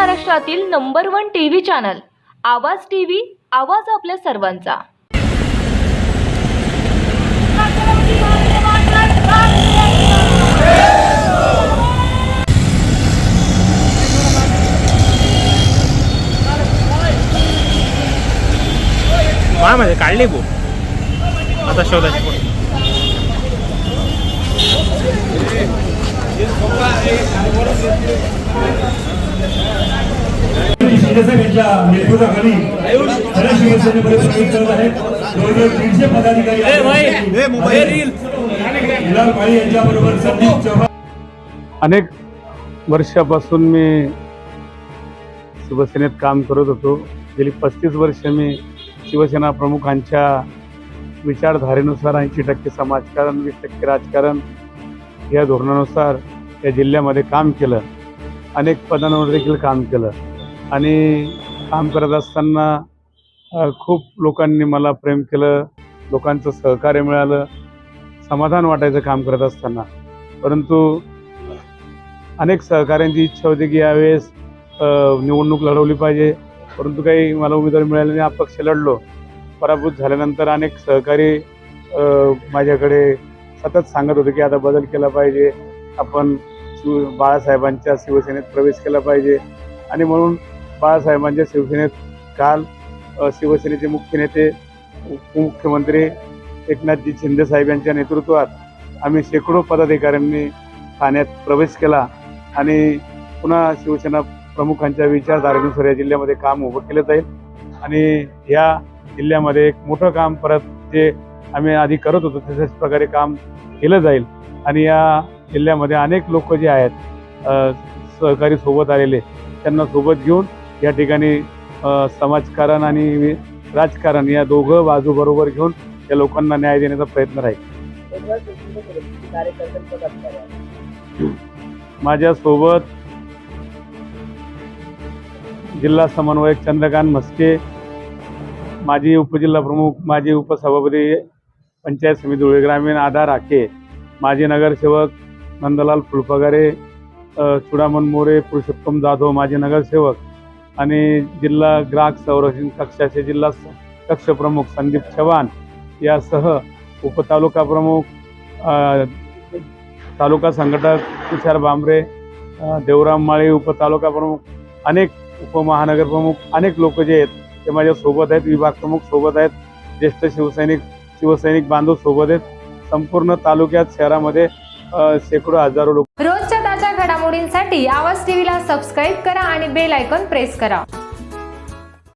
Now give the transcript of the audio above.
महाराष्ट्रातील number one T V channel. Awaaz T V आवाज आपल्या सर्वांचा. मा म्हणजे काढली बो. आता शोधायची you. शिवसेनेच्या नेतृत्वाखाली खऱ्या शिवसेनेमध्ये प्रवेश करत आहेत. जवळजवळ दीडशे पदाधिकारी हिलाल माळी यांच्याबरोबर संदीप चव्हाण. अनेक वर्षापासून मी शिवसेनेत काम करत होतो. गेली पस्तीस वर्ष मी शिवसेना प्रमुखांच्या विचारधारेनुसार ऐंशी टक्के समाजकारण वीस टक्के राजकारण या धोरणानुसार या जिल्ह्यामध्ये काम केलं. अनेक पदांवर देखील काम केलं. आणि काम करत असताना खूप लोकांनी मला प्रेम केलं लोकांचं सहकार्य मिळालं समाधान वाटायचं काम करत असताना. परंतु अनेक सहकाऱ्यांची इच्छा होती की यावेळेस निवडणूक लढवली पाहिजे. परंतु काही मला उमेदवार मिळाले नाही अपक्ष लढलो. पराभूत झाल्यानंतर अनेक सहकारी माझ्याकडे सतत सांगत होते की आता बदल केला पाहिजे. आपण शिव बाळासाहेबांच्या शिवसेनेत प्रवेश केला पाहिजे. आणि म्हणून बाळासाहेबांच्या शिवसेनेत काल शिवसेनेचे मुख्य नेते उपमुख्यमंत्री एकनाथजी शिंदे साहेब यांच्या नेतृत्वात आम्ही शेकडो पदाधिकाऱ्यांनी ठाण्यात प्रवेश केला आणि पुन्हा शिवसेना प्रमुखांच्या विचारधारेनुसार या जिल्ह्यामध्ये काम उभं केलं जाईल. आणि या जिल्ह्यामध्ये एक मोठं काम परत जे आम्ही आधी करत होतो तशाच प्रकारे काम केलं जाईल. आणि या जिल्ह्यामध्ये अनेक लोक जे आहेत सहकारी सोबत आलेले त्यांना सोबत घेऊन या ठिकाणी समाजकारण आणि राजकारण या दोघं बाजूबरोबर घेऊन या लोकांना न्याय देण्याचा प्रयत्न राहील. माझ्यासोबत जिल्हा समन्वयक चंद्रकांत म्हस्के माजी उपजिल्हा प्रमुख माजी उपसभापती पंचायत समिती धुळे ग्रामीण आधार आके माजी नगरसेवक नंदलाल फुलपगारे चुडामन मोरे पुरुषोत्तम जाधव माजी नगरसेवक आणि जिल्हा ग्राहक संरक्षण कक्षाचे जिल्हा स- कक्ष प्रमुख संदीप चव्हाण यासह उपतालुका प्रमुख तालुका संघटक तुषार बांबरे देवराम माळी उपतालुका प्रमुख अनेक उपमहानगर प्रमुख अनेक लोक जे आहेत ते माझ्या सोबत आहेत विभाग प्रमुख सोबत आहेत ज्येष्ठ शिवसैनिक शिवसैनिक बांधव सोबत आहेत. संपूर्ण तालुक्यात शहरामध्ये शेकडो हजारो लोक रोजच्या ताज्या घडामोडींसाठी आवाज टीव्हीला सबस्क्राईब करा आणि बेल आयकॉन प्रेस करा.